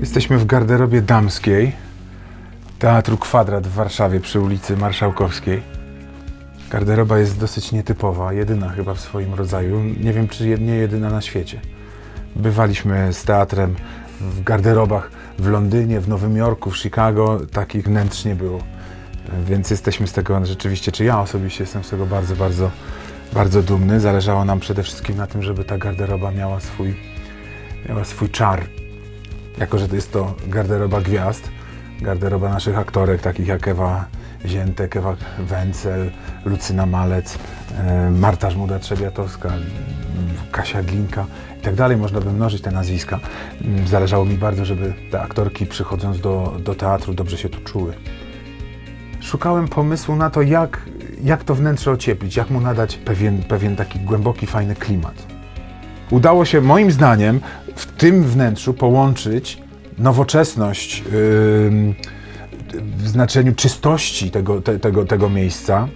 Jesteśmy w garderobie damskiej Teatru Kwadrat w Warszawie przy ulicy Marszałkowskiej. Garderoba jest dosyć nietypowa, jedyna chyba w swoim rodzaju. Nie wiem, czy nie jedyna na świecie. Bywaliśmy z teatrem w garderobach w Londynie, w Nowym Jorku, w Chicago. Takich wnętrz nie było. Więc jesteśmy z tego rzeczywiście, czy ja osobiście jestem z tego bardzo, bardzo, bardzo dumny. Zależało nam przede wszystkim na tym, żeby ta garderoba miała swój, miała swój czar. Jako, że to jest to garderoba gwiazd, garderoba naszych aktorek, takich jak Ewa Ziętek, Ewa Wencel, Lucyna Malec, e, Marta Żmuda-Trzebiatowska, Kasia Glinka i tak dalej. Można by mnożyć te nazwiska. Zależało mi bardzo, żeby te aktorki przychodząc do, do teatru dobrze się tu czuły. Szukałem pomysłu na to, jak, jak to wnętrze ocieplić, jak mu nadać pewien, pewien taki głęboki, fajny klimat. Udało się moim zdaniem w tym wnętrzu połączyć nowoczesność w znaczeniu czystości tego, te, tego, tego miejsca,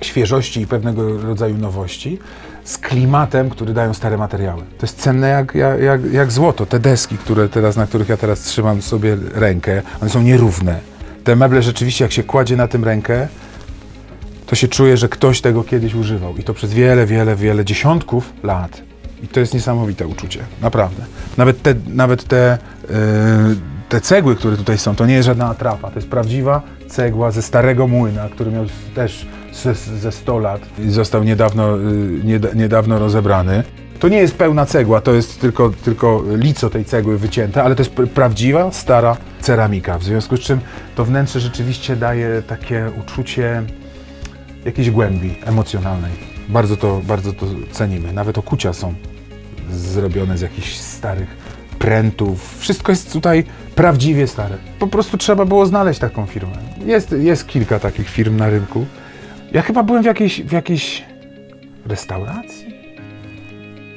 świeżości i pewnego rodzaju nowości z klimatem, który dają stare materiały. To jest cenne jak, jak, jak złoto. Te deski, które teraz, na których ja teraz trzymam sobie rękę, one są nierówne. Te meble rzeczywiście, jak się kładzie na tym rękę, to się czuje, że ktoś tego kiedyś używał i to przez wiele, wiele, wiele dziesiątków lat. I to jest niesamowite uczucie, naprawdę. Nawet te, nawet te, yy, te cegły, które tutaj są, to nie jest żadna atrapa, to jest prawdziwa cegła ze starego młyna, który miał też ze, ze 100 lat i został niedawno, nieda- niedawno rozebrany. To nie jest pełna cegła, to jest tylko, tylko lico tej cegły wycięte, ale to jest pr- prawdziwa, stara ceramika. W związku z czym to wnętrze rzeczywiście daje takie uczucie jakiejś głębi emocjonalnej. Bardzo to, bardzo to cenimy. Nawet okucia są zrobione z jakichś starych prętów. Wszystko jest tutaj prawdziwie stare. Po prostu trzeba było znaleźć taką firmę. Jest, jest kilka takich firm na rynku. Ja chyba byłem w jakiejś, w jakiejś restauracji?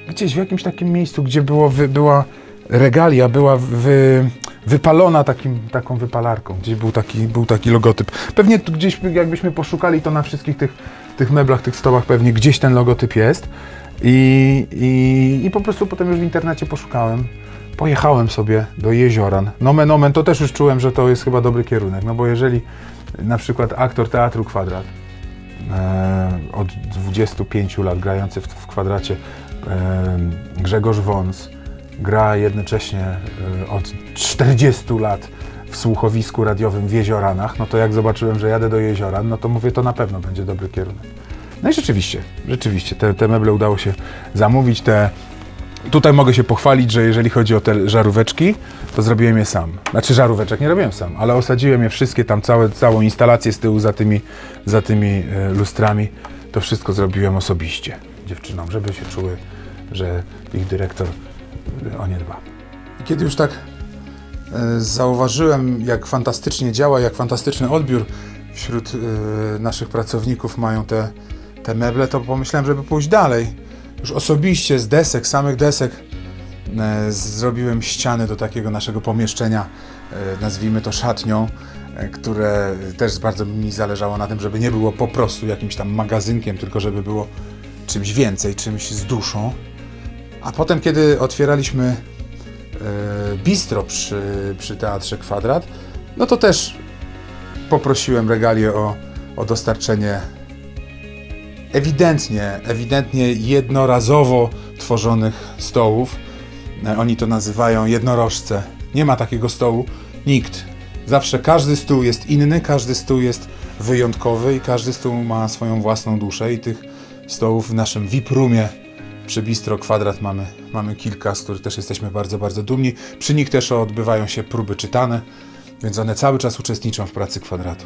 Gdzieś w jakimś takim miejscu, gdzie było, była regalia, była wy, wypalona takim, taką wypalarką. Gdzieś był taki, był taki logotyp. Pewnie tu gdzieś, jakbyśmy poszukali, to na wszystkich tych, tych meblach, tych stołach pewnie gdzieś ten logotyp jest. I, i, I po prostu potem już w internecie poszukałem. Pojechałem sobie do Jezioran. Nomen omen, to też już czułem, że to jest chyba dobry kierunek. No bo jeżeli na przykład aktor Teatru Kwadrat e, od 25 lat grający w, w kwadracie e, Grzegorz Wąs gra jednocześnie e, od 40 lat w słuchowisku radiowym w Jezioranach, no to jak zobaczyłem, że jadę do Jezioran, no to mówię, to na pewno będzie dobry kierunek. No i rzeczywiście, rzeczywiście, te, te meble udało się zamówić, te Tutaj mogę się pochwalić, że jeżeli chodzi o te żaróweczki, to zrobiłem je sam. Znaczy żaróweczek nie robiłem sam, ale osadziłem je wszystkie, tam całe, całą instalację z tyłu za tymi, za tymi e, lustrami. To wszystko zrobiłem osobiście dziewczynom, żeby się czuły, że ich dyrektor o nie dba. Kiedy już tak e, zauważyłem, jak fantastycznie działa, jak fantastyczny odbiór wśród e, naszych pracowników mają te, te meble, to pomyślałem, żeby pójść dalej już osobiście z desek, samych desek e, zrobiłem ściany do takiego naszego pomieszczenia, nazwijmy to szatnią, które też bardzo mi zależało na tym, żeby nie było po prostu jakimś tam magazynkiem, tylko żeby było czymś więcej, czymś z duszą. A potem, kiedy otwieraliśmy e, bistro przy, przy Teatrze Kwadrat, no to też poprosiłem regalię o, o dostarczenie ewidentnie, ewidentnie jednorazowo tworzonych stołów. E, Oni to nazywają jednorożce. Nie ma takiego stołu. Nikt. Zawsze każdy stół jest inny, każdy stół jest wyjątkowy i każdy stół ma swoją własną duszę i tych stołów w naszym VIP roomie przy Bistro Kwadrat mamy, mamy kilka, z których też jesteśmy bardzo, bardzo dumni. Przy nich też odbywają się próby czytane, więc one cały czas uczestniczą w pracy kwadratu.